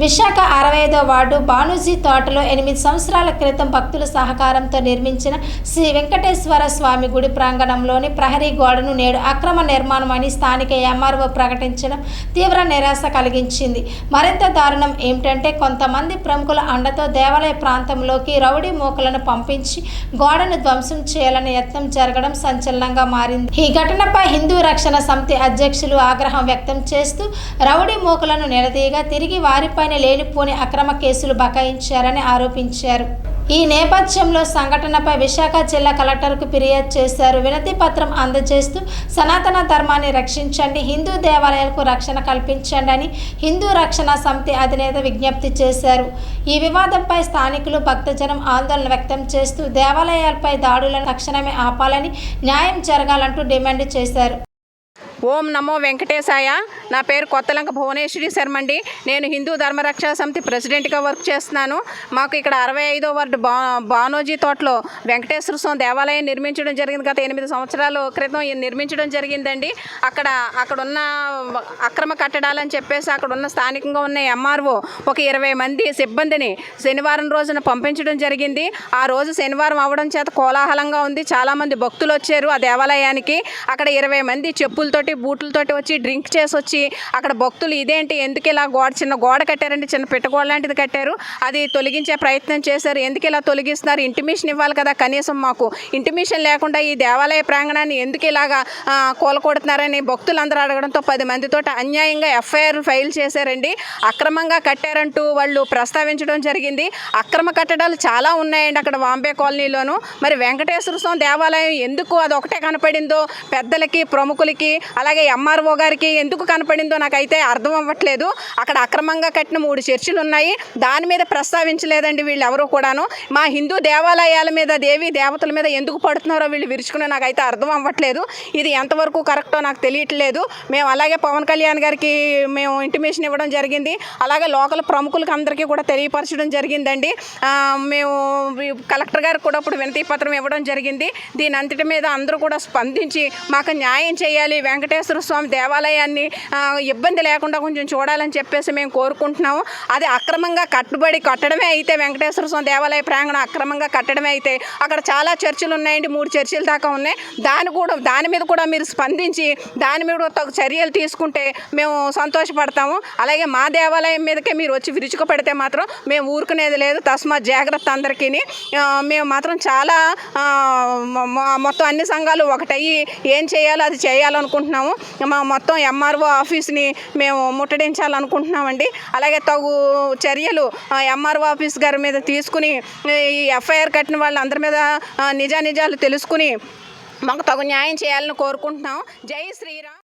విశాఖ అరవై ఐదో వార్డు బానూజీ తోటలో ఎనిమిది సంవత్సరాల క్రితం భక్తుల సహకారంతో నిర్మించిన శ్రీ వెంకటేశ్వర స్వామి గుడి ప్రాంగణంలోని ప్రహరీ గోడను నేడు అక్రమ నిర్మాణం అని స్థానిక ఎంఆర్ఓ ప్రకటించడం తీవ్ర నిరాశ కలిగించింది. మరింత దారుణం ఏమిటంటే కొంతమంది ప్రముఖుల అండతో దేవాలయ ప్రాంతంలోకి రౌడీ మూకలను పంపించి గోడను ధ్వంసం చేయాలనే యత్నం జరగడం సంచలనంగా మారింది. ఈ ఘటనపై హిందూ రక్షణ సమితి అధ్యక్షులు ఆగ్రహం వ్యక్తం చేస్తూ రౌడీ మూకలను నిలదీయగా తిరిగి వారిపై పైన లేనిపోని అక్రమ కేసులు బకాయించారని ఆరోపించారు. ఈ నేపథ్యంలో సంఘటనపై విశాఖ జిల్లా కలెక్టర్కు ఫిర్యాదు చేశారు. వినతి పత్రం అందజేస్తూ సనాతన ధర్మాన్ని రక్షించండి హిందూ దేవాలయాలకు రక్షణ కల్పించండి అని హిందూ రక్షణ సమితి అధినేత విజ్ఞప్తి చేశారు. ఈ వివాదంపై స్థానికులు భక్తజనం ఆందోళన వ్యక్తం చేస్తూ దేవాలయాలపై దాడులను తక్షణమే ఆపాలని న్యాయం జరగాలంటూ డిమాండ్ చేశారు. ఓం నమో వెంకటేశాయ. నా పేరు కొత్తలంక భువనేశ్వరి శర్మ అండి నేను హిందూ ధర్మరక్షా సమితి ప్రెసిడెంట్గా వర్క్ చేస్తున్నాను. మాకు ఇక్కడ అరవై ఐదో వార్డు బా బానోజీ తోటలో వెంకటేశ్వర స్వామి దేవాలయం నిర్మించడం జరిగింది. గత ఎనిమిది సంవత్సరాల క్రితం ఇది నిర్మించడం జరిగిందండి. అక్కడ అక్కడ ఉన్న అక్రమ కట్టడాలని చెప్పేసి అక్కడ ఉన్న స్థానికంగా ఉన్న ఎంఆర్ఓ ఒక ఇరవై మంది సిబ్బందిని శనివారం రోజున పంపించడం జరిగింది. ఆ రోజు శనివారం అవడం చేత కోలాహలంగా ఉంది. చాలామంది భక్తులు వచ్చారు ఆ దేవాలయానికి. అక్కడ ఇరవై మంది చెప్పులతోటి బూట్లతోటి వచ్చి డ్రింక్ చేసి వచ్చి అక్కడ భక్తులు ఇదేంటి ఎందుకు ఇలా గోడ చిన్న గోడ కట్టారండి చిన్న పెట్టగోడ లాంటిది కట్టారు అది తొలగించే ప్రయత్నం చేశారు ఎందుకు ఇలా తొలగిస్తున్నారు ఇంటిమేషన్ ఇవ్వాలి కదా కనీసం మాకు. ఇంటిమేషన్ లేకుండా ఈ దేవాలయ ప్రాంగణాన్ని ఎందుకు ఇలాగా కోలకొడుతున్నారని భక్తులందరూ అడగడంతో పది మందితో అన్యాయంగా ఎఫ్ఐఆర్ ఫైల్ చేశారండి. అక్రమంగా కట్టారంటూ వాళ్ళు ప్రస్తావించడం జరిగింది. అక్రమ కట్టడాలు చాలా ఉన్నాయండి అక్కడ వాంబే కాలనీలోను. మరి వెంకటేశ్వర స్వామి దేవాలయం ఎందుకు అది ఒకటే కనపడిందో పెద్దలకి ప్రముఖులకి అలాగే ఎంఆర్ఓ గారికి ఎందుకు కనపడిందో నాకైతే అర్థం అవ్వట్లేదు. అక్కడ అక్రమంగా కట్టిన మూడు చర్చిలు ఉన్నాయి దాని మీద ప్రస్తావించలేదండి వీళ్ళు ఎవరు కూడాను. మా హిందూ దేవాలయాల మీద దేవి దేవతల మీద ఎందుకు పడుతున్నారో వీళ్ళు విరుచుకునే నాకైతే అర్థం అవ్వట్లేదు. ఇది ఎంతవరకు కరెక్టో నాకు తెలియట్లేదు. మేము అలాగే పవన్ కళ్యాణ్ గారికి మేము ఇంటిమేషన్ ఇవ్వడం జరిగింది. అలాగే లోకల్ ప్రముఖులకు అందరికీ కూడా తెలియపరచడం జరిగిందండి. మేము కలెక్టర్ గారికి కూడా ఇప్పుడు వినతి పత్రం ఇవ్వడం జరిగింది. దీని అంతటి మీద అందరూ కూడా స్పందించి మాకు న్యాయం చేయాలి వెంకట వెంకటేశ్వర స్వామి దేవాలయాన్ని ఇబ్బంది లేకుండా కొంచెం చూడాలని చెప్పేసి మేము కోరుకుంటున్నాము. అది అక్రమంగా కట్టుబడి కట్టడమే అయితే వెంకటేశ్వర స్వామి దేవాలయ ప్రాంగణం అక్రమంగా కట్టడమే అయితే అక్కడ చాలా చర్చిలు ఉన్నాయండి మూడు చర్చలు దాకా ఉన్నాయి. దాని కూడా దాని మీద కూడా మీరు స్పందించి దాని మీద తగు చర్యలు తీసుకుంటే మేము సంతోషపడతాము. అలాగే మా దేవాలయం మీదకే మీరు వచ్చి విరుచుకు పెడితే మాత్రం మేము ఊరుకునేది లేదు. తస్మా జాగ్రత్త అందరికీ మేము మాత్రం చాలా మొత్తం అన్ని సంఘాలు ఒకటయ్యి ఏం చేయాలో అది చేయాలనుకుంటున్నాము. మా మొత్తం ఎంఆర్ఓ ఆఫీస్ని మేము ముట్టడించాలనుకుంటున్నామండి. అలాగే తగు చర్యలు ఎంఆర్ఓ ఆఫీస్ గారి మీద తీసుకుని ఈ ఎఫ్ఐఆర్ కట్టిన వాళ్ళందరి మీద నిజానిజాలు తెలుసుకుని మాకు తగు న్యాయం చేయాలని కోరుకుంటున్నాం జై శ్రీరామ్.